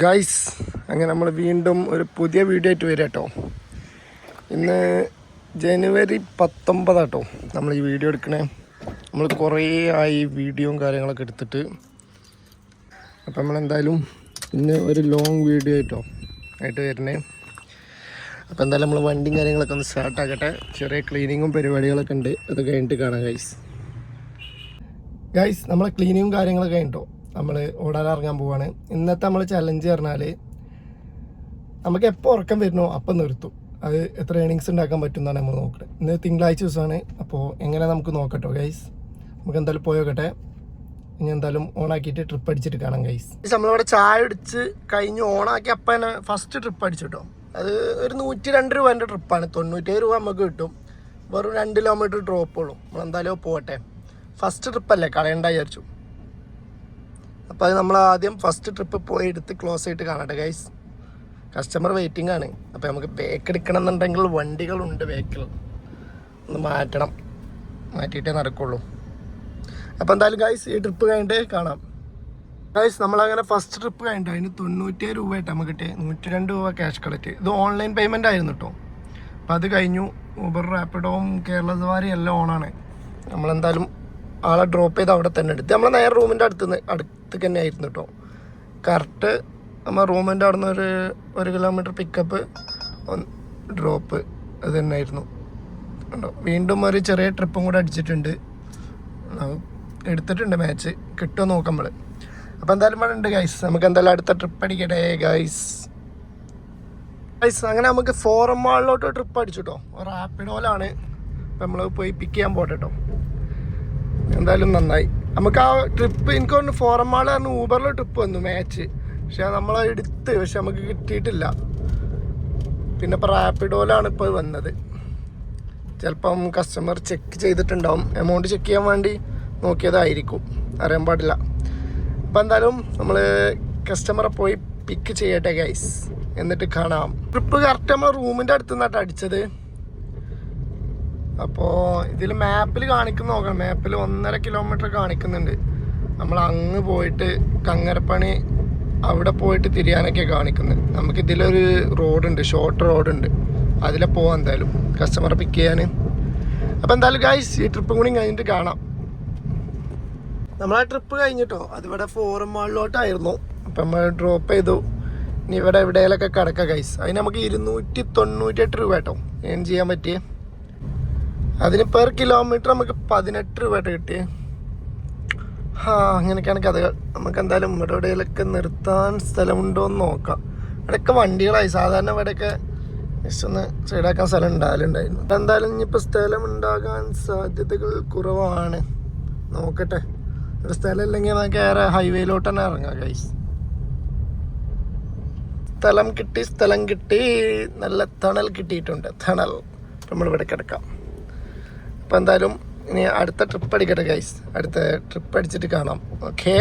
Guys അങ്ങനെ നമ്മൾ വീണ്ടും ഒരു പുതിയ വീഡിയോ ആയിട്ട് വരിക കേട്ടോ. ഇന്ന് ജനുവരി പത്തൊമ്പതാട്ടോ നമ്മൾ ഈ വീഡിയോ എടുക്കണേ. നമ്മൾ കുറേ ആയി വീഡിയോയും കാര്യങ്ങളൊക്കെ എടുത്തിട്ട്. അപ്പം നമ്മളെന്തായാലും ഇന്ന് ഒരു ലോങ് വീഡിയോ ആയിട്ടോ ആയിട്ട് വരണേ. അപ്പോൾ എന്തായാലും നമ്മൾ വണ്ടിയും കാര്യങ്ങളൊക്കെ ഒന്ന് സ്റ്റാർട്ടാക്കട്ടെ ചെറിയ ക്ലീനിങ്ങും പരിപാടികളൊക്കെ ഉണ്ട്. അത് കഴിഞ്ഞിട്ട് കാണാം ഗൈസ് ഗൈസ് നമ്മളെ ക്ലീനിങ്ങും കാര്യങ്ങളൊക്കെ കഴിഞ്ഞിട്ടോ? നമ്മൾ ഓടാൻ ഇറങ്ങാൻ പോവാണ്. ഇന്നത്തെ നമ്മൾ ചലഞ്ച് പറഞ്ഞാൽ നമുക്ക് എപ്പോൾ ഉറക്കം വരുന്നോ അപ്പം നിർത്തും. അത് എത്ര ഏണിങ്സ് ഉണ്ടാക്കാൻ പറ്റും എന്നാണ് നമ്മൾ നോക്കുന്നത് ഇന്ന് തിങ്കളാഴ്ച ദിവസമാണ്. അപ്പോൾ എങ്ങനെ നമുക്ക് നോക്കട്ടോ ഗൈസ് നമുക്ക് എന്തായാലും പോയോക്കട്ടെ ഇനി എന്തായാലും ഓണാക്കിയിട്ട് ട്രിപ്പ് അടിച്ചിട്ട് കാണാം ഗൈസ് നമ്മളിവിടെ ചായ അടിച്ച് കഴിഞ്ഞ് ഓണാക്കി അപ്പം തന്നെ ഫസ്റ്റ് ട്രിപ്പ് അടിച്ചിട്ടോ. അത് ഒരു നൂറ്റി രണ്ട് രൂപേന്റെ ട്രിപ്പാണ് തൊണ്ണൂറ്റേഴ് രൂപ നമുക്ക് കിട്ടും. വെറും രണ്ട് കിലോമീറ്റർ ഡ്രോപ്പ് ഉള്ളൂ. നമ്മളെന്തായാലും പോകട്ടെ ഫസ്റ്റ് ട്രിപ്പല്ലേ കളയണ്ട വിചാരിച്ചു. അപ്പോൾ അത് നമ്മൾ ആദ്യം ഫസ്റ്റ് ട്രിപ്പ് പോയി എടുത്ത് ക്ലോസ് ആയിട്ട് കാണട്ടെ ഗൈസ് കസ്റ്റമർ വെയിറ്റിംഗ് ആണ്. അപ്പോൾ നമുക്ക് ബേക്ക് എടുക്കണം എന്നുണ്ടെങ്കിൽ വണ്ടികളുണ്ട് ബേക്കിൽ ഒന്ന് മാറ്റണം. മാറ്റിയിട്ടേ നടക്കുള്ളൂ. അപ്പോൾ എന്തായാലും ഗൈസ് ഈ ട്രിപ്പ് കഴിഞ്ഞിട്ട് കാണാം. ഗൈസ് നമ്മളങ്ങനെ ഫസ്റ്റ് ട്രിപ്പ് കഴിഞ്ഞിട്ട് അതിന് തൊണ്ണൂറ്റേഴ് രൂപയായിട്ട് നമുക്ക് കിട്ടിയത് നൂറ്റി രണ്ട് രൂപ ക്യാഷ് കളക്ട് ഇത് ഓൺലൈൻ പേയ്മെന്റ് ആയിരുന്നു കേട്ടോ അപ്പോൾ അത് കഴിഞ്ഞു. ഊബർ റാപ്പിഡോം കേരള സവാരി എല്ലാം ഓണാണ് നമ്മളെന്തായാലും ആളെ ഡ്രോപ്പ് ചെയ്ത് അവിടെ തന്നെ എടുത്ത്. നമ്മൾ നേരെ റൂമിന്റെ അടുത്ത് നിന്ന് അടുത്ത് തന്നെ ആയിരുന്നു കേട്ടോ കറക്റ്റ് നമ്മൾ റൂമിന്റെ അവിടെ നിന്ന് ഒരു ഒരു കിലോമീറ്റർ പിക്കപ്പ് ഡ്രോപ്പ് അത് തന്നെ ആയിരുന്നു ഉണ്ടോ വീണ്ടും ഒരു ചെറിയ ട്രിപ്പും കൂടെ അടിച്ചിട്ടുണ്ട്. എടുത്തിട്ടുണ്ട് മാച്ച് കിട്ടുമോ നോക്കാം നമ്മൾ അപ്പോൾ എന്തായാലും ഉണ്ട് ഗൈസ് നമുക്ക് എന്തായാലും അടുത്ത ട്രിപ്പ് അടിക്കട്ടെ ഗൈസ് ഗൈസ് അങ്ങനെ നമുക്ക് ഫോറം മാളിലോട്ട് ട്രിപ്പ് അടിച്ചു കേട്ടോ റാപ്പിഡോയിലാണ് അപ്പം നമ്മൾ പോയി പിക്ക് ചെയ്യാൻ പോട്ടെ കേട്ടോ എന്തായാലും നന്നായി. നമുക്ക് ആ ട്രിപ്പ് എനിക്ക് തോന്നുന്നു ഫോറം മാൾ പറഞ്ഞ ഊബറിൽ ട്രിപ്പ് വന്നു മാച്ച് പക്ഷെ നമ്മൾ എടുത്ത് പക്ഷെ നമുക്ക് കിട്ടിയിട്ടില്ല. പിന്നെ ഇപ്പോൾ റാപ്പിഡോയിലാണ് ഇപ്പോൾ വന്നത്. ചിലപ്പം കസ്റ്റമർ ചെക്ക് ചെയ്തിട്ടുണ്ടാവും. എമൗണ്ട് ചെക്ക് ചെയ്യാൻ വേണ്ടി നോക്കിയതായിരിക്കും. അറിയാൻ പാടില്ല. അപ്പം എന്തായാലും നമ്മൾ കസ്റ്റമറെ പോയി പിക്ക് ചെയ്യട്ടെ ഗൈസ് എന്നിട്ട് കാണാം. ട്രിപ്പ് കറക്റ്റ് നമ്മൾ റൂമിന്റെ അടുത്ത് അടിച്ചത്. അപ്പോൾ ഇതിൽ മാപ്പിൽ കാണിക്കുന്ന നോക്കണം. മാപ്പിൽ ഒന്നര കിലോമീറ്റർ കാണിക്കുന്നുണ്ട്. നമ്മൾ അങ്ങ് പോയിട്ട് കങ്ങരപ്പണി അവിടെ പോയിട്ട് തിരിയാനൊക്കെ കാണിക്കുന്നത് നമുക്ക് ഇതിലൊരു റോഡുണ്ട് ഷോർട്ട് റോഡുണ്ട്. അതിലെ പോവാം എന്തായാലും. കസ്റ്റമർ പിക്ക് ചെയ്യാൻ. അപ്പോൾ എന്തായാലും ഗൈസ് ഈ ട്രിപ്പ് കൂടി കഴിഞ്ഞിട്ട് കാണാം. നമ്മളാ ട്രിപ്പ് കഴിഞ്ഞിട്ടോ? അതിവിടെ ഫോറം മാളിലോട്ടായിരുന്നു അപ്പം നമ്മൾ ഡ്രോപ്പ് ചെയ്തു. ഇനി ഇവിടെ എവിടെയെങ്കിലൊക്കെ കിടക്കാം ഗൈസ് അതിന് നമുക്ക് ഇരുന്നൂറ്റി തൊണ്ണൂറ്റി എട്ട് രൂപ കേട്ടോ. ഏൺ ചെയ്യാൻ പറ്റിയേ. അതിന് പെർ കിലോമീറ്റർ നമുക്ക് പതിനെട്ട് രൂപയായിട്ട് കിട്ടി. ആ അങ്ങനെയൊക്കെയാണ് കഥകൾ. നമുക്ക് എന്തായാലും ഇവിടെ എവിടെയെങ്കിലൊക്കെ നിർത്താൻ സ്ഥലമുണ്ടോ എന്ന് നോക്കാം. ഇവിടെയൊക്കെ വണ്ടികളായി. സാധാരണ ഇവിടെയൊക്കെ ജസ്റ്റ് ഒന്ന് സൈഡാക്കാൻ സ്ഥലം ഉണ്ടാകലുണ്ടായിരുന്നു. എന്തായാലും ഇനിയിപ്പോൾ സ്ഥലം ഉണ്ടാകാൻ സാധ്യതകൾ കുറവാണ്. നോക്കട്ടെ. ഒരു സ്ഥലം ഇല്ലെങ്കിൽ നമുക്ക് ഏറെ ഹൈവേയിലോട്ട് തന്നെ ഇറങ്ങാം ഗൈസ് സ്ഥലം കിട്ടി സ്ഥലം കിട്ടി. നല്ല തണൽ കിട്ടിയിട്ടുണ്ട്. തണൽ. നമ്മൾ ഇവിടെ കിടക്കാം. അപ്പോൾ എന്തായാലും ഇനി അടുത്ത ട്രിപ്പ് അടിക്കട്ടെ ഗൈസ് അടുത്ത ട്രിപ്പ് അടിച്ചിട്ട് കാണാം. ഓക്കേ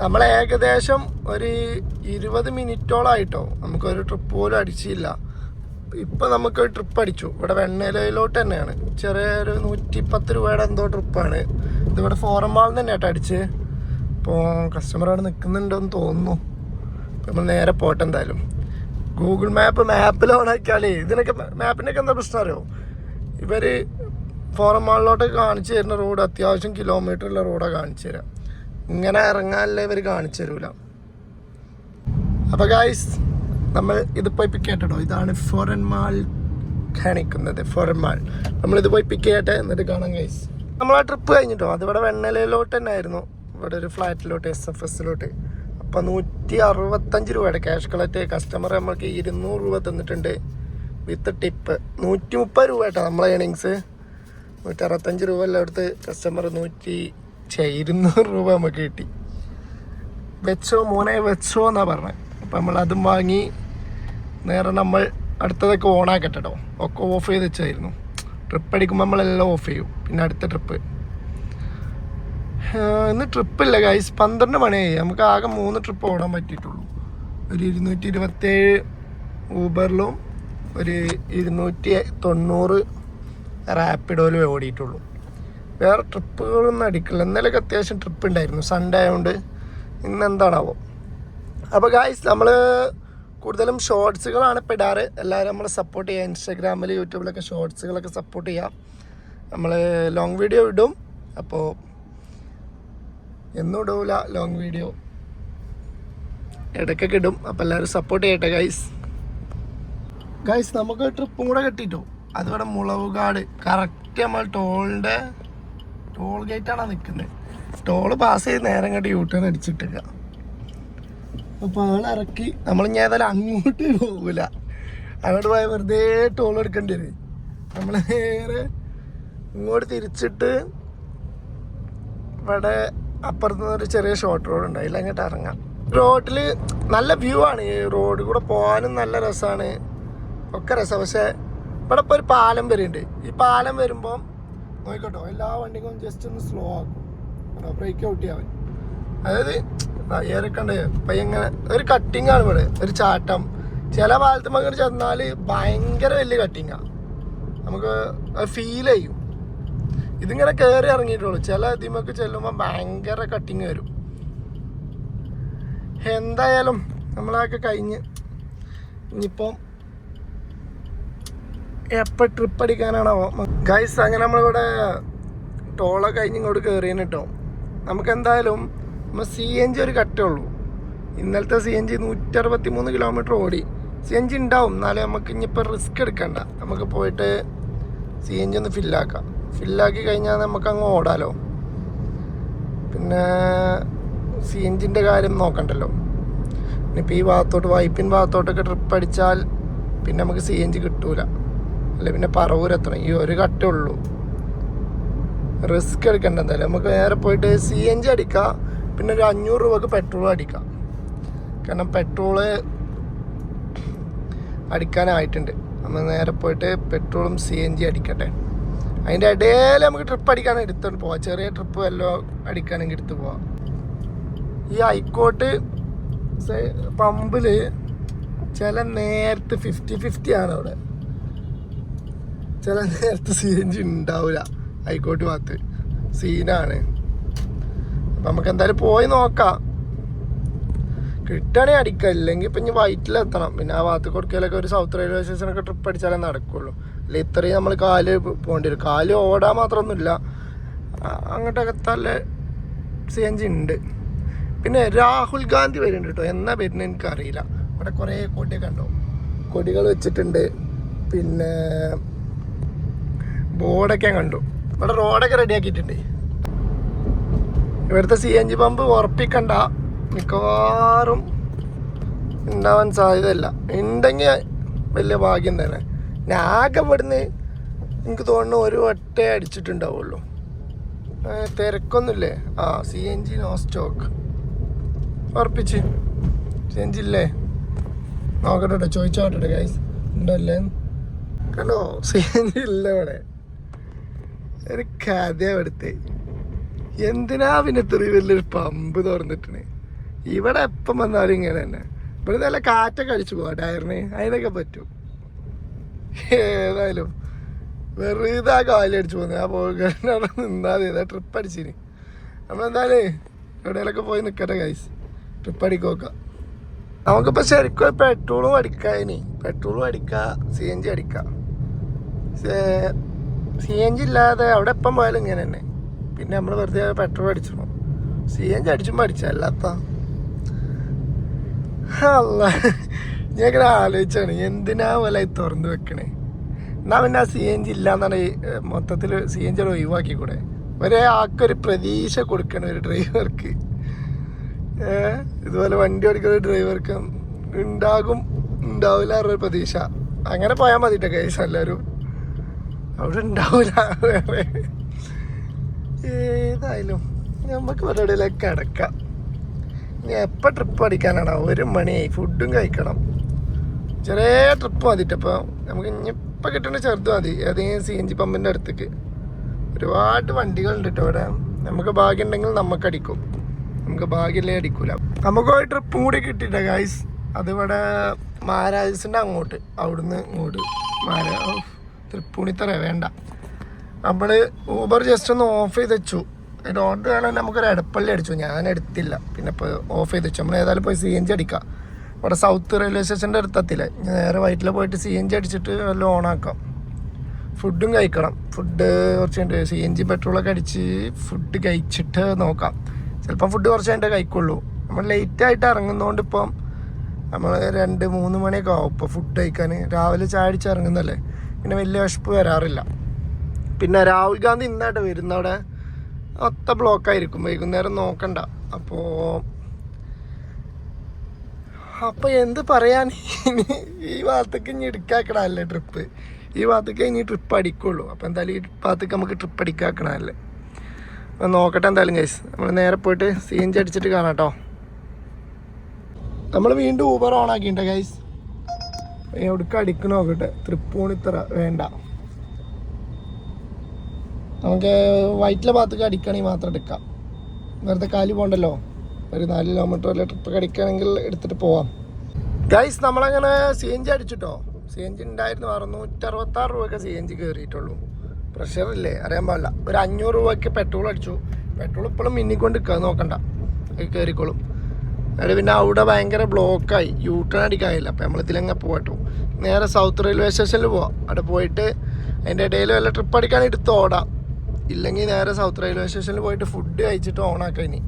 നമ്മൾ ഏകദേശം ഒരു ഇരുപത് മിനിറ്റോളായിട്ടോ നമുക്കൊരു ട്രിപ്പ് പോലും അടിച്ചില്ല. ഇപ്പം നമുക്ക് ട്രിപ്പ് അടിച്ചു. ഇവിടെ വെണ്ണയിലോട്ട് തന്നെയാണ്. ചെറിയൊരു നൂറ്റി പത്ത് രൂപയുടെ എന്തോ ട്രിപ്പാണ് ഇതിവിടെ ഫോറം മാൾ തന്നെ കേട്ടോ അടിച്ച്. ഇപ്പോൾ കസ്റ്റമർ അവിടെ നിൽക്കുന്നുണ്ടെന്ന് തോന്നുന്നു. നമ്മൾ നേരെ പോട്ടെ എന്തായാലും. ഗൂഗിൾ മാപ്പ് മാപ്പിൽ ഓൺ ആക്കിയാലേ ഇതിനൊക്കെ മാപ്പിനൊക്കെ എന്താ പ്രശ്നം അറിയോ? ഇവർ ഫോറം മാളിലോട്ട് കാണിച്ചു തരുന്ന റോഡ് അത്യാവശ്യം കിലോമീറ്റർ ഉള്ള റോഡാണ് കാണിച്ചു തരാം. ഇങ്ങനെ ഇറങ്ങാനല്ലേ ഇവർ കാണിച്ചു തരൂല. അപ്പോൾ ഗായ്സ് നമ്മൾ ഇത് പോയി പിക്ക് ചെയ്യട്ടോ ഇതാണ് ഫോറൻ മാൾ കാണിക്കുന്നത് ഫോറൻ മാൾ നമ്മളിത് പോയി പിക്ക് ചെയ്യട്ടെ എന്നിട്ട് കാണാം ഗൈസ് നമ്മൾ ആ ട്രിപ്പ് കഴിഞ്ഞിട്ടോ? അതിവിടെ വെണ്ണലയിലോട്ട് തന്നെ ആയിരുന്നു ഇവിടെ ഒരു ഫ്ലാറ്റിലോട്ട് എസ് എഫ് എസിലോട്ട് അപ്പോൾ നൂറ്റി അറുപത്തഞ്ച് രൂപയുടെ ക്യാഷ് കളക്ട് കസ്റ്റമർ നമ്മൾക്ക് ഇരുന്നൂറ് രൂപ തന്നിട്ടുണ്ട്. വിത്ത് ടിപ്പ് നൂറ്റി മുപ്പത് രൂപ കേട്ടോ നമ്മളെ ഏണിങ്സ് നൂറ്റി അറുപത്തഞ്ച് രൂപ എല്ലാം എടുത്ത് കസ്റ്റമർ നൂറ്റി ഇരുന്നൂറ് രൂപ നമുക്ക് കിട്ടി. വെച്ചോ മോനെ വെച്ചോ എന്നാ പറഞ്ഞത് അപ്പം നമ്മൾ അതും വാങ്ങി. നേരെ നമ്മൾ അടുത്തതൊക്കെ ഓണാക്കട്ടെ കേട്ടോ ഒക്കെ ഓഫ് ചെയ്ത് വെച്ചായിരുന്നു ട്രിപ്പ് അടിക്കുമ്പോൾ നമ്മളെല്ലാം ഓഫ് ചെയ്യും. പിന്നെ അടുത്ത ട്രിപ്പ് ഇന്ന് ട്രിപ്പില്ല ഗൈസ് പന്ത്രണ്ട് മണിയായി. നമുക്ക് ആകെ മൂന്ന് ട്രിപ്പ് ഓടാൻ പറ്റിയിട്ടുള്ളൂ. ഒരു ഇരുന്നൂറ്റി ഇരുപത്തേഴ് ഊബറിലും ഒരു ഇരുന്നൂറ്റി തൊണ്ണൂറ് റാപ്പിഡോയിലും ഓടിയിട്ടുള്ളൂ. വേറെ ട്രിപ്പുകളൊന്നും അടിക്കില്ല. ഇന്നലെയൊക്കെ അത്യാവശ്യം ട്രിപ്പ് ഉണ്ടായിരുന്നു സൺഡേ ആയതുകൊണ്ട് ഇന്ന് എന്താണാവോ? അപ്പോൾ ഗായ്സ് നമ്മൾ കൂടുതലും ഷോർട്സുകളാണ് ഇപ്പോൾ ഇടാറ്. എല്ലാവരും നമ്മൾ സപ്പോർട്ട് ചെയ്യുക ഇൻസ്റ്റാഗ്രാമിൽ യൂട്യൂബിലൊക്കെ ഷോർട്സുകളൊക്കെ സപ്പോർട്ട് ചെയ്യുക നമ്മൾ ലോങ് വീഡിയോ ഇടും. അപ്പോൾ എന്നും ഇടൂല ലോങ് വീഡിയോ ഇടയ്ക്കൊക്കെ ഇടും അപ്പോൾ എല്ലാവരും സപ്പോർട്ട് ചെയ്യട്ടെ ഗൈസ് ഗൈസ് നമുക്ക് ട്രിപ്പും കൂടെ കിട്ടിട്ടോ? അതിവിടെ മുളവുകാട്. കറക്റ്റ് നമ്മൾ ടോളിന്റെ ടോൾ ഗേറ്റാണ് നിൽക്കുന്നത് ടോൾ പാസ് ചെയ്ത് നേരം കണ്ട് യൂട്ടേൺ അടിച്ചിട്ടില്ല. അപ്പോൾ ആൾ ഇറക്കി നമ്മൾ ഞാൻ ഏതായാലും അങ്ങോട്ട് പോകില്ല അങ്ങോട്ട് പോയാൽ വെറുതെ ടോൾ എടുക്കേണ്ടി വരും. നമ്മൾ നേരെ ഇങ്ങോട്ട് തിരിച്ചിട്ട് ഇവിടെ അപ്പുറത്ത് ഒരു ചെറിയ ഷോർട്ട് റോഡ് ഉണ്ട്. അതിൽ അങ്ങോട്ട് ഇറങ്ങാം. റോഡിൽ നല്ല വ്യൂ ആണ്. ഈ റോഡ് കൂടെ പോകാനും നല്ല രസമാണ് ഒക്കെ രസം. പക്ഷേ ഇവിടെ ഇപ്പോൾ ഒരു പാലം വരുന്നുണ്ട് ഈ പാലം വരുമ്പം നോക്കിക്കോട്ടോ. എല്ലാ വണ്ടികളും ജസ്റ്റ് ഒന്ന് സ്ലോ ആക്കും. ബ്രേക്ക് ഔട്ട് ചെയ്യാൻ അതായത് ഏറെക്കണ്ട് ഇപ്പം ഇങ്ങനെ ഒരു കട്ടിങ് ആണ് ഇവിടെ. ഒരു ചാട്ടം. ചില പാലത്ത് അങ്ങനെ ചെന്നാൽ ഭയങ്കര വലിയ കട്ടിങ്ങാണ് നമുക്ക് ഫീൽ ചെയ്യും. ഇതിങ്ങനെ കയറി ഇറങ്ങിയിട്ടുള്ളൂ. ചില ഇതിമൊക്കെ ചെല്ലുമ്പോൾ ഭയങ്കര കട്ടിങ് വരും. എന്തായാലും നമ്മളൊക്കെ കഴിഞ്ഞ് ഇനിയിപ്പം എപ്പോൾ ട്രിപ്പ് അടിക്കാനാണോ? ഗൈസ് അങ്ങനെ നമ്മളിവിടെ ടോള കഴിഞ്ഞ് ഇങ്ങോട്ട് കയറിയെന്ന് കേട്ടോ നമുക്ക് എന്തായാലും നമ്മൾ സി എൻ ജി ഒരു കട്ടേ ഉള്ളൂ. ഇന്നലത്തെ സി എൻ ജി നൂറ്ററുപത്തി മൂന്ന് കിലോമീറ്റർ ഓടി. സി എൻ ജി ഉണ്ടാവും എന്നാലും നമുക്ക് ഇനിയിപ്പോൾ റിസ്ക് എടുക്കണ്ട. നമുക്ക് പോയിട്ട് സി എൻ ജി ഒന്ന് ഫില്ലാക്കാം ഫില്ലാക്കി കഴിഞ്ഞാൽ നമുക്ക് അങ്ങ് ഓടാലോ. പിന്നെ സി എൻജിന്റെ കാര്യം നോക്കണ്ടല്ലോ. ഇനിയിപ്പോൾ ഈ ഭാഗത്തോട്ട് വൈപ്പിൻ ഭാഗത്തോട്ടൊക്കെ ട്രിപ്പ് അടിച്ചാൽ പിന്നെ നമുക്ക് സി എൻ ജി കിട്ടൂല. അല്ല പിന്നെ പറവൂരെത്തണം ഈ ഒരു കട്ടേ ഉള്ളൂ. റിസ്ക് എടുക്കേണ്ട എന്തായാലും. നമുക്ക് നേരെ പോയിട്ട് സി എൻ ജി അടിക്കാം. പിന്നെ ഒരു അഞ്ഞൂറ് രൂപക്ക് പെട്രോൾ അടിക്കാം. കാരണം പെട്രോൾ അടിക്കാനായിട്ടുണ്ട്. നമ്മൾ നേരെ പോയിട്ട് പെട്രോളും സി എൻ ജി അടിക്കട്ടെ. അതിന്റെ ഇടയിൽ നമുക്ക് ട്രിപ്പ് അടിക്കാൻ എടുത്തോണ്ട്. പോവാം. ചെറിയ ട്രിപ്പ് വല്ലതും അടിക്കാണെങ്കിൽ എടുത്ത് പോവാം. ഈ ഹൈക്കോട്ട് പമ്പിൽ ചില നേരത്തെ ഫിഫ്റ്റി ഫിഫ്റ്റി ആണ് അവിടെ. ചില നേരത്തെ സി എൻ ജി ഉണ്ടാവില്ല ഹൈക്കോട്ട് ഭാഗത്ത് സീനാണ്. അപ്പം നമുക്ക് എന്തായാലും പോയി നോക്കാം. കിട്ടണേ അടിക്കാം. ഇല്ലെങ്കിൽ ഇപ്പം ഇനി വൈറ്റിലെത്തണം പിന്നെ ആ ഭാഗത്ത് കൊടുക്കലൊക്കെ ഒരു സൗത്ത് റെയിൽവേ സ്റ്റേഷനൊക്കെ ട്രിപ്പ് അടിച്ചാലേ നടക്കുള്ളൂ. അല്ല ഇത്രയും നമ്മൾ കാൽ പോകേണ്ടി വരും. കാൽ ഓടാൻ മാത്രമൊന്നുമില്ല. അങ്ങോട്ടൊക്കെ നല്ല സി എൻ ജി ഉണ്ട്. പിന്നെ രാഹുൽ ഗാന്ധി വരുന്നുണ്ട് കേട്ടോ. എന്നാ വരുന്നത് എനിക്കറിയില്ല. അവിടെ കുറേ കൊടിയൊക്കെ ഉണ്ടോ കൊടികൾ വെച്ചിട്ടുണ്ട്. പിന്നെ ബോർഡൊക്കെ കണ്ടു. ഇവിടെ റോഡൊക്കെ റെഡിയാക്കിയിട്ടുണ്ട് ഇവിടുത്തെ സി എൻ ജി പമ്പ് ഉറപ്പിക്കണ്ട. മിക്കവാറും ഉണ്ടാവാൻ സാധ്യതയില്ല. ഉണ്ടെങ്കിൽ വലിയ ഭാഗ്യം തന്നെ. ഞാൻ ആകെ ഇവിടുന്ന് എനിക്ക് തോന്നുന്നു ഒരു വട്ടേ അടിച്ചിട്ടുണ്ടാവുള്ളൂ. തിരക്കൊന്നുമില്ലേ? ആ C N G no stock ഉറപ്പിച്ച്. സി എൻ ജി ഇല്ലേ? നോക്കട്ടെ കേട്ടോ ചോദിച്ചോട്ടെ ഗൈസ് ഉണ്ടല്ലേ? കണ്ടോ? സി എൻ ജി ഇല്ല ഇവിടെ. ഒരു കഥ എടുത്തേ എന്തിനാ പിന്നെ ഇത്ര വലിയൊരു പമ്പ് തുറന്നിട്ടിന്? ഇവിടെ എപ്പം വന്നാലും ഇങ്ങനെ തന്നെ. ഇവിടെ നല്ല കാറ്റൊക്കെ അടിച്ചു പോവാ ടയറിന്. അതിനൊക്കെ പറ്റും. ഏതായാലും. വെറുതെ കാലടിച്ചു പോകുന്നത് ആ പോകാനാണ് നിന്നാ ഏതാ ട്രിപ്പ് അടിച്ചിന്. നമ്മളെന്തായാലേ എവിടെയെങ്കിലൊക്കെ പോയി നിൽക്കട്ടെ ഗൈസ് ട്രിപ്പ് അടിക്കോക്കാം നമുക്കിപ്പോൾ ശരിക്കും പെട്രോളും അടിക്കാം ഇനി പെട്രോളും അടിക്കാം സി എൻ ജി അടിക്കാം. സി എൻ ജി ഇല്ലാതെ അവിടെ എപ്പം പോയാലും ഇങ്ങനെ തന്നെ. പിന്നെ നമ്മൾ വെറുതെ പെട്രോൾ അടിച്ചിടണം സി എൻ ജി അടിച്ചുമ്പോൾ അടിച്ചല്ലാത്ത അല്ല ഞാൻ ഇങ്ങനെ ആലോചിച്ചാണ് എന്തിനാ പോലെ തുറന്നു വെക്കണേ? എന്നാ പിന്നെ ആ സി എൻ ജി ഇല്ലാന്നാണ് മൊത്തത്തിൽ സി എൻ ജി ഒഴിവാക്കി കൂടെ ഒരേ ആൾക്കൊരു പ്രതീക്ഷ കൊടുക്കണം ഒരു ഡ്രൈവർക്ക്. ഇതുപോലെ വണ്ടി ഓടിക്കുന്ന ഡ്രൈവർക്ക് ഉണ്ടാകും ഉണ്ടാവില്ല എന്നൊരു പ്രതീക്ഷ. അങ്ങനെ പോയാൽ മതി കേട്ടോ കേസ് എല്ലാവരും അവിടെ ഉണ്ടാവില്ല വേറെ. ഏതായാലും നമുക്ക് പരിപാടിയിലേക്ക് കിടക്കാം. ഇനി എപ്പോൾ ട്രിപ്പ് അടിക്കാനാണോ? ഒരു മണിയായി ഫുഡും കഴിക്കണം. ചെറിയ ട്രിപ്പ് മതിട്ട് അപ്പോൾ നമുക്ക് ഇനിയിപ്പോൾ കിട്ടുന്ന ചെറുത് മതി. ഏതെങ്കിലും സി എൻ ജി പമ്പിന്റെ അടുത്തേക്ക്. ഒരുപാട് വണ്ടികളുണ്ട് കേട്ടോ ഇവിടെ. നമുക്ക് ഭാഗ്യം ഉണ്ടെങ്കിൽ നമുക്ക് അടിക്കും. നമുക്ക് ഭാഗ്യമില്ലേ അടിക്കൂല. നമുക്ക് ഒരു ട്രിപ്പും കൂടി കിട്ടിയിട്ട ഗൈസ് അതിവിടെ മഹാരാജസിന്റെ അങ്ങോട്ട്. അവിടുന്ന് ഇങ്ങോട്ട്. മഹാരാ തൃപ്പൂണിത്തറ വേണ്ട. നമ്മൾ ഊബർ ജസ്റ്റ് ഒന്ന് ഓഫ് ചെയ്ത് വെച്ചു. അതിന്റെ ഓർഡർ കാണാൻ നമുക്കൊരു എടപ്പള്ളി അടിച്ചു. ഞാൻ എടുത്തില്ല. പിന്നെ ഇപ്പോൾ ഓഫ് ചെയ്ത് വെച്ചു. നമ്മൾ ഏതായാലും പോയി സി എൻ ജി അടിക്കാം. ഇവിടെ സൗത്ത് റെയിൽവേ സ്റ്റേഷന്റെ അടുത്തെത്തില്ല നേരെ വൈറ്റിൽ പോയിട്ട് സി എൻ ജി അടിച്ചിട്ട് വല്ല ഓണാക്കാം ഫുഡും കഴിക്കണം. ഫുഡ് കുറച്ച് കഴിഞ്ഞിട്ട് സി എൻ ജി പെട്രോളൊക്കെ അടിച്ച് ഫുഡ് കഴിച്ചിട്ട് നോക്കാം. ചിലപ്പോൾ ഫുഡ് കുറച്ച് കഴിഞ്ഞിട്ട് കഴിക്കുള്ളൂ. നമ്മൾ ലേറ്റായിട്ട് ഇറങ്ങുന്നതുകൊണ്ട് ഇപ്പം നമ്മൾ രണ്ട് മൂന്ന് മണിയൊക്കെ ആവും ഇപ്പോൾ ഫുഡ് കഴിക്കാൻ രാവിലെ ചായ അടിച്ച് ഇറങ്ങുന്നല്ലേ പിന്നെ വലിയ വിശപ്പ് വരാറില്ല. പിന്നെ രാഹുൽ ഗാന്ധി ഇന്നായിട്ട് വരുന്നവിടെ. ഒത്ത ബ്ലോക്കായിരിക്കും വൈകുന്നേരം നോക്കണ്ട. അപ്പോൾ അപ്പോൾ എന്ത് പറയാൻ? ഇനി ഈ ഭാഗത്തേക്ക് ഇനി എടുക്കാക്കണല്ലേ ട്രിപ്പ് ഈ ഭാഗത്തേക്ക് ഇനി ട്രിപ്പ് അടിക്കുള്ളൂ. അപ്പോൾ എന്തായാലും ഈ ഭാഗത്തേക്ക് നമുക്ക് ട്രിപ്പ് അടിക്കാക്കണല്ലേ അപ്പൊ നോക്കട്ടെ എന്തായാലും ഗൈസ് നമ്മൾ നേരെ പോയിട്ട് സി എൻ അടിച്ചിട്ട് കാണാം കേട്ടോ നമ്മൾ വീണ്ടും ഊബർ ഓൺ ആക്കിയിട്ടുണ്ട് ഗൈസ് എവിടേക്ക് അടിക്കണ നോക്കട്ടെ. തൃപ്പൂണിത്തറ വേണ്ട. നമുക്ക് വൈറ്റിലെ ഭാഗത്തേക്ക് അടിക്കണമെങ്കിൽ മാത്രം എടുക്കാം. വെറുതെ കാലി പോകണ്ടല്ലോ ഒരു നാല് കിലോമീറ്റർ വല്ല ട്രിപ്പ് കടിക്കണമെങ്കിൽ എടുത്തിട്ട് പോവാം. ഗൈസ് നമ്മളങ്ങനെ സി എൻ ജി അടിച്ചിട്ടോ? സി എൻ ജി ഉണ്ടായിരുന്നു അറുന്നൂറ്റി അറുപത്താറ് രൂപയ്ക്ക് സി എൻ ജി കയറിയിട്ടുള്ളൂ പ്രഷർ ഇല്ലേ? അറിയാൻ പാടില്ല. ഒരു അഞ്ഞൂറ് രൂപയ്ക്ക് പെട്രോൾ അടിച്ചു. പെട്രോൾ ഇപ്പോഴും മിന്നിക്കൊണ്ട് നിൽക്കുക നോക്കണ്ട. അത് കയറിക്കോളും അവിടെ പിന്നെ അവിടെ ഭയങ്കര ബ്ലോക്കായി യൂ ടേൺ അടിക്കാനില്ല. അപ്പോൾ നമ്മൾ ഇതിലങ്ങ് പോകട്ടോ നേരെ സൗത്ത് റെയിൽവേ സ്റ്റേഷനിൽ പോവാം. അവിടെ പോയിട്ട് അതിന്റെ ഇടയിൽ വല്ല ട്രിപ്പ് അടിക്കാൻ എടുത്ത് ഓടാം. ഇല്ലെങ്കിൽ നേരെ സൗത്ത് റെയിൽവേ സ്റ്റേഷനിൽ പോയിട്ട് ഫുഡ് കഴിച്ചിട്ട് ഓണാക്കാം ഇനി.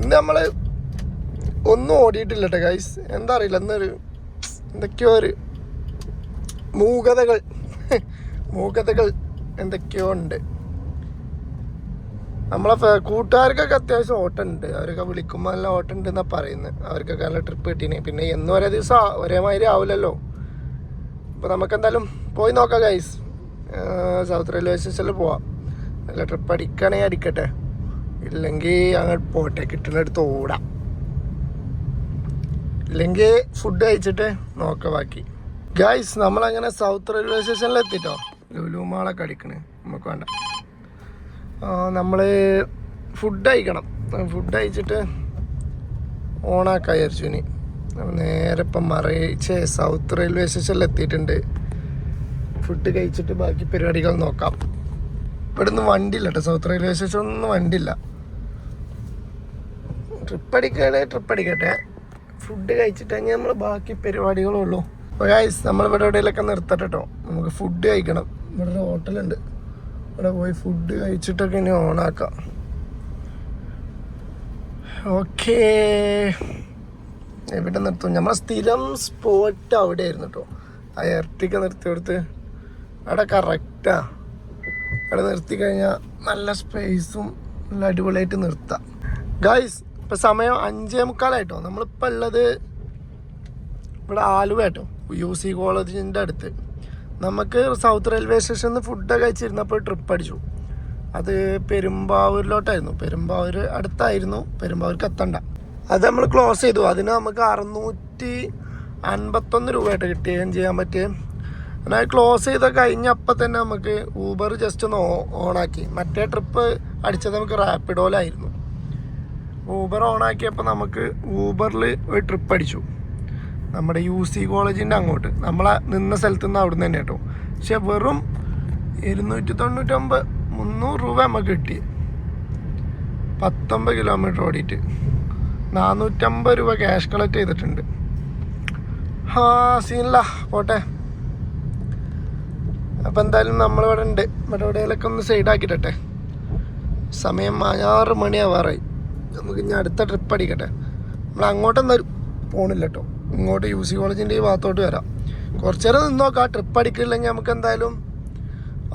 ഇന്ന് നമ്മൾ ഒന്നും ഓടിയിട്ടില്ല കേട്ടോ ഗൈസ് എന്താ അറിയില്ല എന്നൊരു എന്തൊക്കെയോ ഒരു മൂകതകൾ മൂകതകൾ എന്തൊക്കെയോ ഉണ്ട്. നമ്മളെ കൂട്ടുകാർക്കൊക്കെ അത്യാവശ്യം ഓട്ടമുണ്ട്. അവരൊക്കെ വിളിക്കുമ്പോൾ നല്ല ഓട്ടമുണ്ട് എന്നാണ് പറയുന്നത് അവർക്കൊക്കെ നല്ല ട്രിപ്പ് കിട്ടീനെ. പിന്നെ എന്നും ഒരേ ദിവസം ഒരേമാതിരി ആവില്ലല്ലോ അപ്പോൾ നമുക്ക് എന്തായാലും പോയി നോക്കാം ഗൈസ് സൗത്ത് റെയിൽവേ സ്റ്റേഷനിൽ പോവാം. നല്ല ട്രിപ്പ് അടിക്കണേ അടിക്കട്ടെ. ഇല്ലെങ്കിൽ അങ്ങോട്ട് പോട്ടെ കിട്ടുന്നിടത്ത് ഓടാം. ഇല്ലെങ്കിൽ ഫുഡ് കഴിച്ചിട്ട് നോക്ക ബാക്കി. ഗൈസ് നമ്മളങ്ങനെ സൗത്ത് റെയിൽവേ സ്റ്റേഷനിൽ എത്തിട്ടോ? ലുലു മാളൊക്കെ അടിക്കണേ. നമുക്ക് വേണ്ട. നമ്മൾ ഫുഡ് കഴിക്കണം. ഫുഡ് കഴിച്ചിട്ട് ഓണാക്കാൻ വിചാരിച്ചു ഇനി. നേരെ ഇപ്പം മറിച്ച് സൗത്ത് റെയിൽവേ സ്റ്റേഷനിൽ എത്തിയിട്ടുണ്ട്. ഫുഡ് കഴിച്ചിട്ട് ബാക്കി പരിപാടികൾ നോക്കാം. ഇവിടുന്ന് വണ്ടിയില്ല കേട്ടോ സൗത്ത് റെയിൽവേ സ്റ്റേഷനൊന്നും വണ്ടിയില്ല. ട്രിപ്പ് അടിക്കട്ടെ ട്രിപ്പ് അടിക്കട്ടെ ഫുഡ് കഴിച്ചിട്ടെങ്കിൽ നമ്മൾ ബാക്കി പരിപാടികളുള്ളൂ. അപ്പോൾ ഗൈസ് നമ്മൾ ഇവിടെ എവിടെയെങ്കിലൊക്കെ നിർത്തട്ടെ കേട്ടോ നമുക്ക് ഫുഡ് കഴിക്കണം. ഇവിടെ ഒരു ഹോട്ടലുണ്ട്. ഇവിടെ പോയി ഫുഡ് കഴിച്ചിട്ടൊക്കെ ഇനി ഓണാക്കാം. ഓക്കേ എവിടെ നിർത്തും? നമ്മൾ സ്ഥിരം സ്പോട്ട് അവിടെ ആയിരുന്നു കേട്ടോ ആ ഇരട്ടിക്ക് നിർത്തി കൊടുത്ത്. അവിടെ കറക്റ്റാ അവിടെ നിർത്തി കഴിഞ്ഞാൽ നല്ല സ്പേസും നല്ല അടിപൊളിയായിട്ട് നിർത്താം. ഗൈസ് ഇപ്പം സമയം അഞ്ചേ മുക്കാലായിട്ടോ. നമ്മളിപ്പോൾ ഉള്ളത് ഇവിടെ ആലുവ കേട്ടോ യു സി കോളേജിന്റെ അടുത്ത്. നമുക്ക് സൗത്ത് റെയിൽവേ സ്റ്റേഷനിൽ നിന്ന് ഫുഡൊക്കെ കഴിച്ചിരുന്നപ്പോൾ ട്രിപ്പ് അടിച്ചു. അത് പെരുമ്പാവൂരിലോട്ടായിരുന്നു. പെരുമ്പാവൂർ അടുത്തായിരുന്നു. പെരുമ്പാവൂർക്ക് എത്തണ്ട. അത് നമ്മൾ ക്ലോസ് ചെയ്തു. അതിന് നമുക്ക് അറുന്നൂറ്റി അൻപത്തൊന്ന് രൂപയായിട്ട് കിട്ടുകയും ചെയ്യാൻ പറ്റുകയും അങ്ങനെ ക്ലോസ് ചെയ്ത കഴിഞ്ഞ അപ്പം തന്നെ നമുക്ക് ഊബർ ജസ്റ്റ് ഒന്ന് ഓണാക്കി. മറ്റേ ട്രിപ്പ് അടിച്ചത് നമുക്ക് റാപ്പിഡോയിലായിരുന്നു ഊബർ ഓണാക്കിയപ്പോൾ നമുക്ക് ഊബറിൽ ഒരു ട്രിപ്പ് അടിച്ചു. നമ്മുടെ യു സി കോളേജിന്റെ അങ്ങോട്ട്. നമ്മളെ നിന്ന സ്ഥലത്ത് നിന്ന് അവിടുന്ന് തന്നെ കേട്ടോ. പക്ഷെ വെറും ഇരുന്നൂറ്റി തൊണ്ണൂറ്റൊമ്പത് മുന്നൂറ് രൂപ നമുക്ക് കിട്ടി. പത്തൊമ്പത് കിലോമീറ്റർ ഓടിയിട്ട്. നാനൂറ്റമ്പത് രൂപ ക്യാഷ് കളക്ട് ചെയ്തിട്ടുണ്ട്. ആ സീനില്ല പോട്ടെ. അപ്പം എന്തായാലും നമ്മളിവിടെ ഉണ്ട്. ഇവിടെ എവിടെയെങ്കിലൊക്കെ ഒന്ന് സൈഡാക്കിട്ടെ സമയം ആറ് മണിയാവാറായി. നമുക്ക് ഇനി അടുത്ത ട്രിപ്പ് അടിക്കട്ടെ. നമ്മൾ അങ്ങോട്ടൊന്നും പോണില്ല കേട്ടോ ഇങ്ങോട്ട് യു സി കോളേജിന്റെ ഈ ഭാഗത്തോട്ട് വരാം. കുറച്ച് നേരം നിന്ന് നോക്കാം. ട്രിപ്പ് അടിക്കില്ലെങ്കിൽ നമുക്ക് എന്തായാലും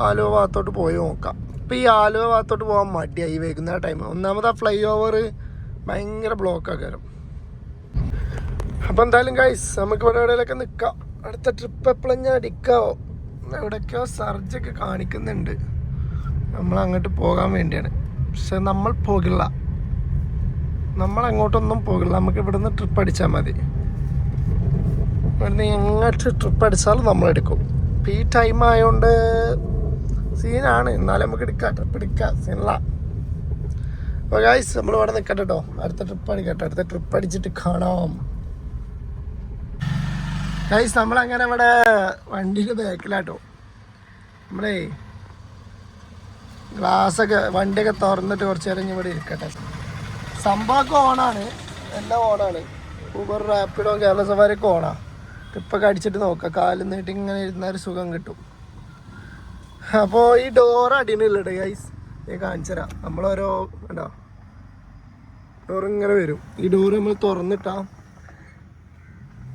ആലുവ ഭാഗത്തോട്ട് പോയി നോക്കാം. ഇപ്പം ഈ ആലുവ ഭാഗത്തോട്ട് പോകാൻ മടിയായി വൈകുന്നേര ടൈം ഒന്നാമത് ആ ഫ്ലൈ ഓവർ ഭയങ്കര ബ്ലോക്കാണ് കയറും അപ്പം എന്തായാലും ഗൈസ് നമുക്ക് ഇവിടെ എവിടെയൊക്കെ നിൽക്കാം അടുത്ത ട്രിപ്പ് എപ്പോഴും ഞാൻ അടിക്കാവോ എവിടേക്കോ സർജൊക്കെ കാണിക്കുന്നുണ്ട്. നമ്മൾ അങ്ങോട്ട് പോകാൻ വേണ്ടിയാണ്. പക്ഷെ നമ്മൾ പോകില്ല. നമ്മൾ അങ്ങോട്ടൊന്നും പോകില്ല. നമുക്ക് ഇവിടുന്ന് ട്രിപ്പ് അടിച്ചാൽ മതി. ഇവിടുന്ന് എങ്ങോട്ട് ട്രിപ്പ് അടിച്ചാലും നമ്മൾ എടുക്കും ഇപ്പം ഈ ടൈം ആയതുകൊണ്ട് സീനാണ് എന്നാലും നമുക്ക് എടുക്കാം ട്രിപ്പ് എടുക്കാം. സീനല്ല അപ്പോൾ ഗായ്സ് നമ്മൾ ഇവിടെ നിൽക്കട്ടെ കേട്ടോ അടുത്ത ട്രിപ്പ് അടിക്കട്ടെ. അടുത്ത ട്രിപ്പ് അടിച്ചിട്ട് കാണാം. ഗായ്സ് നമ്മളങ്ങനെ ഇവിടെ വണ്ടിയുടെ ബാക്കിലാട്ടോ. നമ്മളേ ഗ്ലാസ്സൊക്കെ വണ്ടിയൊക്കെ തുറന്നിട്ട് കുറച്ച് നേരം ഇവിടെ ഇരിക്കട്ടെ. സംഭവമൊക്കെ ഓണാണ്. എല്ലാം ഓണാണ്. ഊബർ റാപ്പിഡോ കേരള സഫാരിയൊക്കെ ഓണാ. ട്രിപ്പൊക്കെ അടിച്ചിട്ട് നോക്കാം. കാലിൽ നീട്ടി ഇങ്ങനെ ഇരുന്ന ഒരു സുഖം കിട്ടും. അപ്പോൾ ഈ ഡോർ അടിയുന്നില്ലട്ടെ ഗൈസ് ഞാൻ കാണിച്ചു നമ്മളോരോ കണ്ടോ? ഡോർ ഇങ്ങനെ വരും. ഈ ഡോർ നമ്മൾ തുറന്നിട്ടാ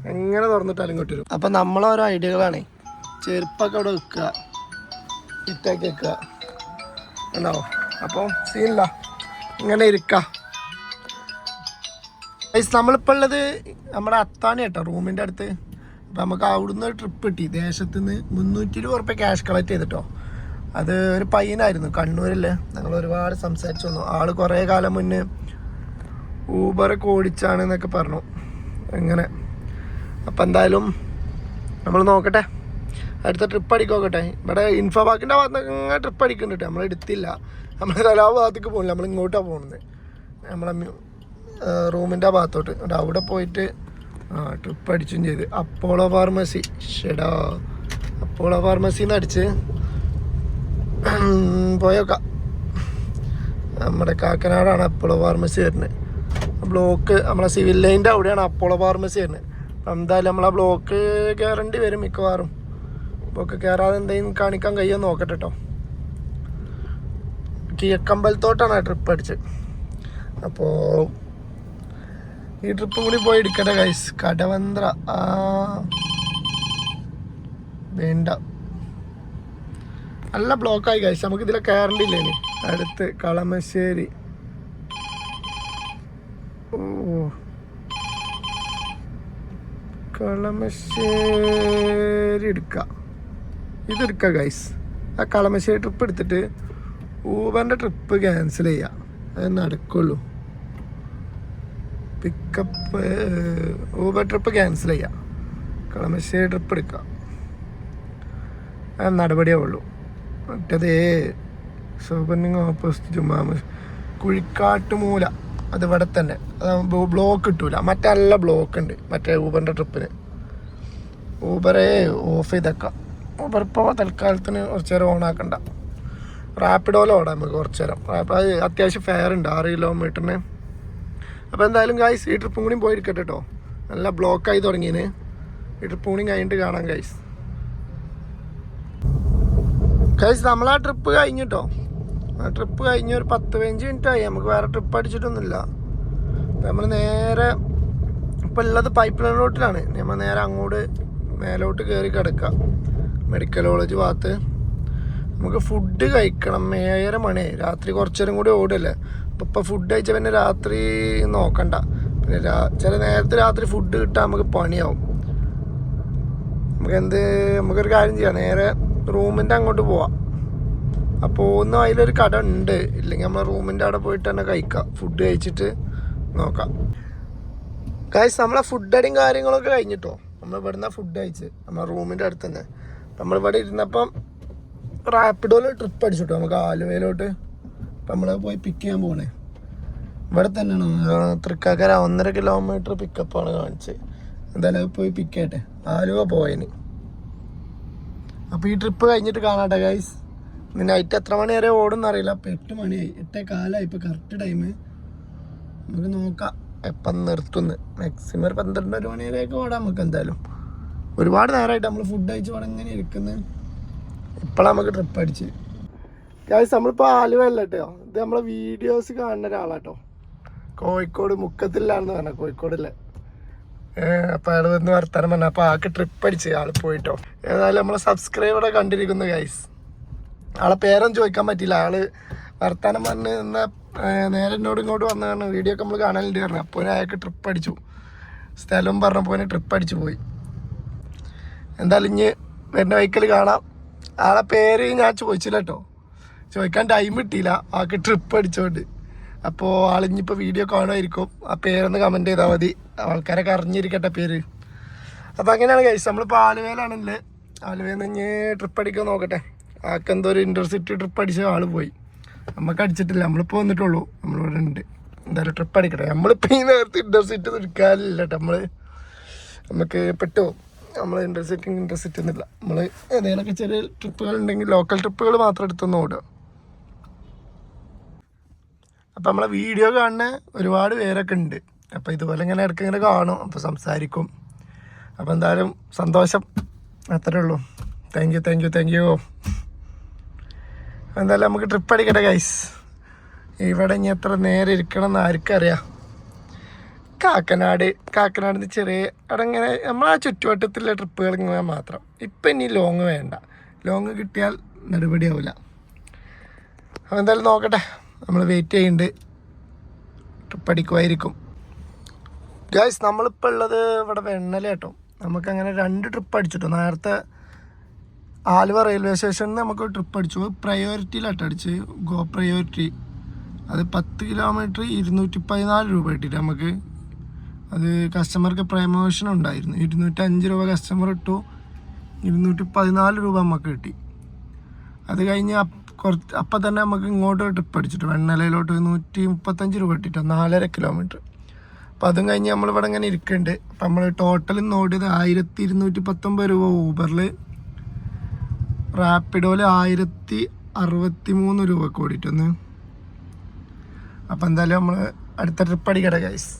എങ്ങനെ തുറന്നിട്ടാലും ഇങ്ങോട്ട് വരും. അപ്പം നമ്മളോരോ ഐഡിയകളാണ്. ചെരുപ്പൊക്കെ അവിടെ വെക്കുക. ഇട്ടൊക്കെ വെക്കുക. ഉണ്ടാവും അപ്പം സീനില്ല ഇങ്ങനെ ഇരിക്കുക ഗൈസ് നമ്മളിപ്പോൾ ഉള്ളത് നമ്മുടെ അത്താണി കേട്ടോ റൂമിന്റെ അടുത്ത്. അപ്പം നമുക്ക് അവിടുന്ന് ട്രിപ്പ് കിട്ടി. ദേശത്ത് നിന്ന് മുന്നൂറ്റി ഇരുപത് ഉറുപ്പ്യ ക്യാഷ് കളക്ട് ചെയ്തിട്ടോ. അത് ഒരു പയ്യനായിരുന്നു കണ്ണൂരിൽ ഞങ്ങൾ ഒരുപാട് സംസാരിച്ചു വന്നു. ആൾ കുറേ കാലം മുന്നേ ഊബർ ഓടിച്ചാണ് എന്നൊക്കെ പറഞ്ഞു. അങ്ങനെ. അപ്പം എന്തായാലും നമ്മൾ നോക്കട്ടെ. അടുത്ത ട്രിപ്പ് അടിക്കോക്കട്ടെ. ഇവിടെ ഇൻഫോ പാർക്കിന്റെ ഭാഗത്ത് ട്രിപ്പ് അടിക്കുന്നുണ്ട് നമ്മൾ എടുത്തില്ല. നമ്മൾ കലാഭാഗത്തേക്ക് ഭാഗത്തേക്ക് പോകില്ല നമ്മൾ ഇങ്ങോട്ടാണ് പോകുന്നത് നമ്മളെ റൂമിന്റെ ഭാഗത്തോട്ട്. എന്നിട്ട് അവിടെ പോയിട്ട് ആ ട്രിപ്പ് അടിച്ചും ചെയ്ത്. അപ്പോളോ ഫാർമസി ഷെടാ. അപ്പോളോ ഫാർമസിന്ന് അടിച്ച് പോയോക്കാം നമ്മുടെ കാക്കനാടാണ് അപ്പോളോ ഫാർമസി വരുന്നത്. ബ്ലോക്ക് നമ്മളെ സിവിൽ ലൈന്റെ അവിടെയാണ് അപ്പോളോ ഫാർമസി വരുന്നത്. അപ്പം എന്തായാലും നമ്മളെ ബ്ലോക്ക് കയറേണ്ടി വരും മിക്കവാറും. ബ്ലോക്ക് കയറാതെ എന്തെങ്കിലും കാണിക്കാൻ കഴിയുമോ നോക്കട്ടെ കേട്ടോ കിഴക്കമ്പലത്തോട്ടാണ് ട്രിപ്പ് അടിച്ചത്. അപ്പോൾ ഈ ട്രിപ്പ് കൂടി പോയി എടുക്കട്ടെ ഗൈസ് കടവന്ത്ര. ആ. വേണ്ട. നല്ല ബ്ലോക്കായി ഗൈസ് നമുക്ക് ഇതിലെ കയറേണ്ടില്ലേ അടുത്ത് കളമശ്ശേരി. ഓ. കളമശ്ശേരി എടുക്കാം. ഇതെടുക്ക ഗൈസ് ആ കളമശ്ശേരി ട്രിപ്പ് എടുത്തിട്ട് ഊബറിന്റെ ട്രിപ്പ് ക്യാൻസൽ ചെയ്യാം. അത് നടക്കുള്ളൂ. പിക്കപ്പ് ഊബർ ട്രിപ്പ് ക്യാൻസൽ ചെയ്യാം. കളമശ്ശേരി ട്രിപ്പ് എടുക്കാം. നടപടിയേ ഉള്ളൂ. മറ്റേത് സൂപ്പർണിങ് ഓപ്പോസിറ്റ് ജുമാമ കുഴിക്കാട്ടുമൂല. അത് ഇവിടെ തന്നെ. അത് ബ്ലോക്ക് കിട്ടൂല. മറ്റല്ല ബ്ലോക്ക് ഉണ്ട്. മറ്റേ ഊബറിന്റെ ട്രിപ്പിന് ഊബറെ ഓഫ് ചെയ്തേക്കാം. ഊബർ ഇപ്പോൾ തൽക്കാലത്തിന് കുറച്ച് നേരം ഓണാക്കണ്ട റാപ്പിഡോയിൽ ഓടാം നമുക്ക് കുറച്ച് നേരം. അത് അത്യാവശ്യം ഫെയർ ഉണ്ട്. ആറ് കിലോമീറ്ററിന് അപ്പോൾ എന്തായാലും ഗായ്സ് ഈ ട്രിപ്പും കൂടി പോയിരിക്കട്ടെ കേട്ടോ നല്ല ബ്ലോക്കായി തുടങ്ങിയതിന് ഈ ട്രിപ്പും കൂടി കഴിഞ്ഞിട്ട് കാണാം ഗൈസ് ഗൈസ് നമ്മളാ ട്രിപ്പ് കഴിഞ്ഞിട്ടോ ആ ട്രിപ്പ് കഴിഞ്ഞ് ഒരു പത്ത് പതിനഞ്ച് മിനിറ്റായി നമുക്ക് വേറെ ട്രിപ്പ് അടിച്ചിട്ടൊന്നുമില്ല. നമ്മൾ നേരെ ഇപ്പം ഉള്ളത് പൈപ്പ് ലൈൻ റോട്ടിലാണ് നമ്മൾ നേരെ അങ്ങോട്ട് മേലോട്ട് കയറി കിടക്കുക മെഡിക്കൽ കോളേജ് ഭാഗത്ത്. നമുക്ക് ഫുഡ് കഴിക്കണം. ഏഴര മണി രാത്രി കുറച്ചേരം കൂടി ഓടല്ലേ ഇപ്പം ഫുഡ് കഴിച്ച പിന്നെ രാത്രി നോക്കണ്ട. പിന്നെ രാ ചില നേരത്തെ രാത്രി ഫുഡ് കിട്ടാൻ നമുക്ക് പണിയാവും. നമുക്ക് എന്ത് നമുക്കൊരു കാര്യം ചെയ്യാം. നേരെ റൂമിന്റെ അങ്ങോട്ട് പോവാം. അപ്പോൾ ഒന്നും അതിലൊരു കട ഉണ്ട്. ഇല്ലെങ്കിൽ നമ്മൾ റൂമിന്റെ അവിടെ പോയിട്ട് തന്നെ കഴിക്കാം. ഫുഡ് കഴിച്ചിട്ട് നോക്കാം. കാശ് നമ്മളെ ഫുഡ് അടിയും കാര്യങ്ങളൊക്കെ കഴിഞ്ഞിട്ടോ? നമ്മൾ ഇവിടുന്ന് ഫുഡ് കഴിച്ച് നമ്മളെ റൂമിന്റെ അടുത്ത് തന്നെ. നമ്മളിവിടെ ഇരുന്നപ്പം റാപ്പിഡോയിൽ ട്രിപ്പ് അടിച്ചിട്ടോ? നമുക്ക് ആലുവയിലോട്ട് അപ്പം നമ്മൾ പോയി പിക്ക് ചെയ്യാൻ പോകണേ ഇവിടെ തന്നെയാണ്. തൃക്കാക്കര ഒന്നര കിലോമീറ്റർ പിക്കപ്പാണ് കാണിച്ചത് എന്തായാലും പോയി പിക്ക് ചെയ്യട്ടെ. ആലുവ പോയതിന് അപ്പോൾ ഈ ട്രിപ്പ് കഴിഞ്ഞിട്ട് കാണാട്ടെ ഗൈസ് നൈറ്റ് എത്ര മണി വരെ ഓടുന്ന അറിയില്ല. അപ്പോൾ എട്ട് മണിയായി എട്ടേ കാലമായി ഇപ്പോൾ കറക്റ്റ് ടൈം നമുക്ക് നോക്കാം. എപ്പം നിർത്തുന്നു. മാക്സിമം പന്ത്രണ്ട് ഒരു മണി വരെയൊക്കെ ഓടാം നമുക്ക് എന്തായാലും. ഒരുപാട് നേരമായിട്ട് നമ്മൾ ഫുഡ് കഴിച്ച് ഇവിടെ ഇങ്ങനെ ഇരിക്കുന്നത് ഇപ്പോഴാണ് നമുക്ക് ട്രിപ്പ് അടിച്ച്. ഗൈസ് നമ്മളിപ്പോൾ ആലുവ അല്ല കേട്ടോ ഇത് നമ്മളെ വീഡിയോസ് കാണുന്ന ഒരാളാട്ടോ. കോഴിക്കോട് മുക്കത്തിലാണെന്ന് പറഞ്ഞ കോഴിക്കോടില്ലേ. അപ്പോൾ അയാൾ വന്ന് വർത്താനം പറഞ്ഞ. അപ്പോൾ ആൾക്ക് ട്രിപ്പ് അടിച്ച് ആൾ പോയിട്ടോ. ഏതായാലും നമ്മളെ സബ്സ്ക്രൈബറെ കണ്ടിരിക്കുന്നു ഗൈസ് ആളെ പേരൊന്നും ചോദിക്കാൻ പറ്റില്ല ആൾ വർത്താനം പറഞ്ഞ് നിന്ന നേരെ എന്നോട് ഇങ്ങോട്ട് വന്നതാണ് വീഡിയോ ഒക്കെ നമ്മൾ കാണാനുണ്ട് പറഞ്ഞു. അപ്പോൾ അയാൾക്ക് ട്രിപ്പ് അടിച്ചു. സ്ഥലം പറഞ്ഞപ്പോൾ ട്രിപ്പ് അടിച്ചു പോയി. എന്തായാലും ഇനി വരുന്ന വൈക്കൽ കാണാം. ആളെ പേര് ഞാൻ ചോദിച്ചില്ല കേട്ടോ ചോദിക്കാൻ ടൈം കിട്ടിയില്ല. ആൾക്ക് ട്രിപ്പ് അടിച്ചോണ്ട്. അപ്പോൾ ആളിഞ്ഞിപ്പോൾ വീഡിയോ കാണുമായിരിക്കും. ആ പേരൊന്ന് കമന്റ് ചെയ്താൽ മതി. ആൾക്കാരൊക്കെ അറിഞ്ഞിരിക്കട്ടെ പേര്. അപ്പോൾ അങ്ങനെയാണ് കഴിച്ചത് നമ്മളിപ്പോൾ ആലുവയിലാണല്ലേ ആലുവയിൽ നിന്ന് ട്രിപ്പ് അടിക്കാൻ നോക്കട്ടെ. ആൾക്ക് എന്തോ ഒരു ഇന്റർസിറ്റി ട്രിപ്പ് അടിച്ച ആൾ പോയി. നമുക്ക് അടിച്ചിട്ടില്ല. നമ്മളിപ്പോൾ വന്നിട്ടുള്ളൂ. നമ്മളിവിടെ ഉണ്ട്. എന്തായാലും ട്രിപ്പ് അടിക്കട്ടെ. നമ്മളിപ്പോൾ ഈ നേരത്തെ ഇന്റർസിറ്റി നിൽക്കാനില്ല നമ്മൾ നമുക്ക് പെട്ടു നമ്മൾ ഇന്റർസിറ്റി ഇന്റർസിറ്റി ഒന്നുമില്ല. നമ്മൾ ഏതെങ്കിലുമൊക്കെ ചെറിയ ട്രിപ്പുകൾ ഉണ്ടെങ്കിൽ ലോക്കൽ ട്രിപ്പുകൾ മാത്രം എടുത്തൊന്നും ഓടുക. അപ്പം നമ്മളെ വീഡിയോ കാണുന്ന ഒരുപാട് പേരൊക്കെ ഉണ്ട്. അപ്പോൾ ഇതുപോലെ ഇങ്ങനെ ഇടയ്ക്ക് ഇങ്ങനെ കാണും അപ്പോൾ സംസാരിക്കും. അപ്പോൾ എന്തായാലും സന്തോഷം. അത്രേ ഉള്ളൂ. Thank you thank you thank you എന്തായാലും നമുക്ക് ട്രിപ്പ് അടിക്കട്ടെ ഗൈസ് ഇവിടെ ഇനി എത്ര നേരം ഇരിക്കണം എന്ന് ആർക്കറിയാം. കാക്കനാട് കാക്കനാട് ചെറിയ അവിടെ ഇങ്ങനെ ആ ചുറ്റുവട്ടത്തിലെ ട്രിപ്പുകൾ ഇങ്ങനെ മാത്രം. ഇപ്പം ഇനി ലോങ് വേണ്ട. ലോങ് കിട്ടിയാൽ നടപടിയാവില്ല അപ്പോൾ എന്തായാലും നോക്കട്ടെ. നമ്മൾ വെയിറ്റ് ചെയ്യുന്നുണ്ട് ട്രിപ്പ് അടിക്കുമായിരിക്കും ഗൈസ് നമ്മളിപ്പോൾ ഉള്ളത് ഇവിടെ വെണ്ണല കേട്ടോ. നമുക്കങ്ങനെ രണ്ട് ട്രിപ്പ് അടിച്ചിട്ടു. നേരത്തെ ആലുവ റെയിൽവേ സ്റ്റേഷനിൽ നിന്ന് നമുക്ക് ട്രിപ്പ് അടിച്ചു. പ്രയോറിറ്റിയിലാട്ടോ അടിച്ച്. ഗോ പ്രയോറിറ്റി അത് പത്ത് കിലോമീറ്റർ ഇരുന്നൂറ്റി പതിനാല് രൂപ ഇട്ടിട്ട് നമുക്ക് അത് കസ്റ്റമർക്ക് പ്രമോഷൻ ഉണ്ടായിരുന്നു. ഇരുന്നൂറ്റഞ്ച് രൂപ കസ്റ്റമർ ഇട്ടു. ഇരുന്നൂറ്റി പതിനാല് രൂപ നമുക്ക് കിട്ടി. അത് കഴിഞ്ഞ് കുറച്ച് അപ്പം തന്നെ നമുക്ക് ഇങ്ങോട്ട് ട്രിപ്പ് അടിച്ചിട്ട്. വെണ്ണലയിലോട്ട് നൂറ്റി മുപ്പത്തഞ്ച് രൂപ കിട്ടിയിട്ട് നാലര കിലോമീറ്റർ അപ്പം അതും കഴിഞ്ഞ് നമ്മളിവിടെ ഇങ്ങനെ ഇരിക്കുന്നുണ്ട് അപ്പം നമ്മൾ ടോട്ടൽ നോടിയത് ആയിരത്തി ഇരുന്നൂറ്റി പത്തൊമ്പത് രൂപ ഊബറിൽ റാപ്പിഡോയിൽ ആയിരത്തി അറുപത്തി മൂന്ന് രൂപ കൂടിയിട്ടൊന്ന് അപ്പം എന്തായാലും നമ്മൾ അടുത്ത ട്രിപ്പ് അടിക്കട്ടെ ഗൈസ്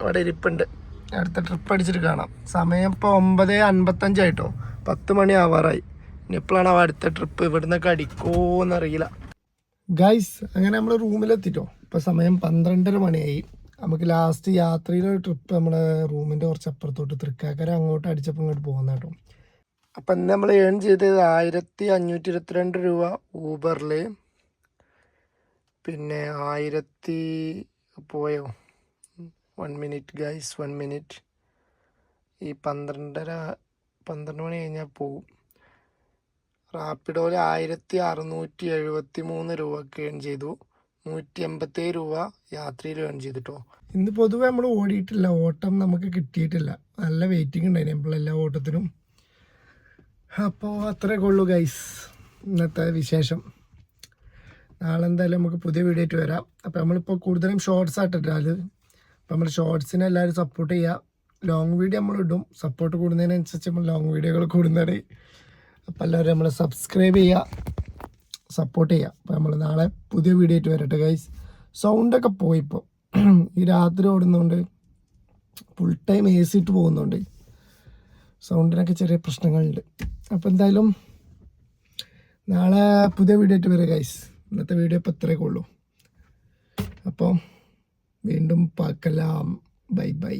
അവിടെ ഇരിപ്പുണ്ട്. അടുത്ത ട്രിപ്പ് അടിച്ചിട്ട് കാണാം. സമയം ഇപ്പോൾ ഒമ്പത് അൻപത്തഞ്ചായിട്ടോ പത്ത് മണി ആവാറായി. ഇനി എപ്പോഴാണ് അവ അടുത്ത ട്രിപ്പ് ഇവിടുന്നൊക്കെ അറിയില്ല. ഗൈസ് അങ്ങനെ നമ്മൾ റൂമിലെത്തിട്ടോ. ഇപ്പോൾ സമയം പന്ത്രണ്ടര മണിയായി. നമുക്ക് ലാസ്റ്റ് യാത്രയിലെ ട്രിപ്പ് നമ്മൾ റൂമിന്റെ കുറച്ച് അപ്പുറത്തോട്ട് തൃക്കാക്കര അങ്ങോട്ട് അടിച്ചപ്പോൾ ഇങ്ങോട്ട് പോകുന്ന കേട്ടോ അപ്പം ഇന്ന് നമ്മൾ ഏൺ ചെയ്തത് ആയിരത്തി അഞ്ഞൂറ്റി ഇരുപത്തിരണ്ട് രൂപ ഊബറിൽ പിന്നെ ആയിരത്തി പോയോ? One minute guys one minute ഈ പന്ത്രണ്ടര പന്ത്രണ്ട് മണി കഴിഞ്ഞാൽ പോവും. റാപ്പിഡോയിൽ ആയിരത്തി അറുന്നൂറ്റി എഴുപത്തി മൂന്ന് രൂപക്ക് ഏൺ ചെയ്തു. നൂറ്റി എൺപത്തേഴ് രൂപ യാത്രയിൽ ഏൺ ചെയ്തിട്ടോ. ഇന്ന് പൊതുവെ നമ്മൾ ഓടിയിട്ടില്ല. ഓട്ടം നമുക്ക് കിട്ടിയിട്ടില്ല. നല്ല വെയിറ്റിംഗ് ഉണ്ടായിരുന്നു നമ്മൾ എല്ലാ ഓട്ടത്തിനും. അപ്പോൾ അത്രേ ഉള്ളൂ ഗൈസ് ഇന്നത്തെ വിശേഷം. നാളെ എന്തായാലും നമുക്ക് പുതിയ വീഡിയോ ആയിട്ട് വരാം. അപ്പോൾ നമ്മളിപ്പോൾ കൂടുതലും ഷോർട്സ് ആയിട്ടിട്ടാൽ അപ്പോൾ നമ്മൾ ഷോർട്സിനെ എല്ലാവരും സപ്പോർട്ട് ചെയ്യുക ലോങ് വീഡിയോ നമ്മൾ ഇടും. സപ്പോർട്ട് കൂടുന്നതിനനുസരിച്ച് നമ്മൾ ലോങ് വീഡിയോകൾ കൂടുന്നതാണ് അപ്പോൾ എല്ലാവരും നമ്മൾ സബ്സ്ക്രൈബ് ചെയ്യുക സപ്പോർട്ട് ചെയ്യുക അപ്പോൾ നമ്മൾ നാളെ പുതിയ വീഡിയോ ആയിട്ട് വരട്ടെ ഗൈസ് സൗണ്ടൊക്കെ പോയി ഇപ്പോൾ ഈ രാത്രി ഓടുന്നതുകൊണ്ട് ഫുൾ ടൈം എ സി ഇട്ട് പോകുന്നുണ്ട് സൗണ്ടിനൊക്കെ ചെറിയ പ്രശ്നങ്ങളുണ്ട്. അപ്പോൾ എന്തായാലും നാളെ പുതിയ വീഡിയോ ആയിട്ട് വരാം ഗൈസ് ഇന്നത്തെ വീഡിയോ ഇപ്പോൾ ഇത്രയൊക്കെ ഉള്ളൂ. അപ്പോൾ വീണ്ടും പാക്കലാം. Bye bye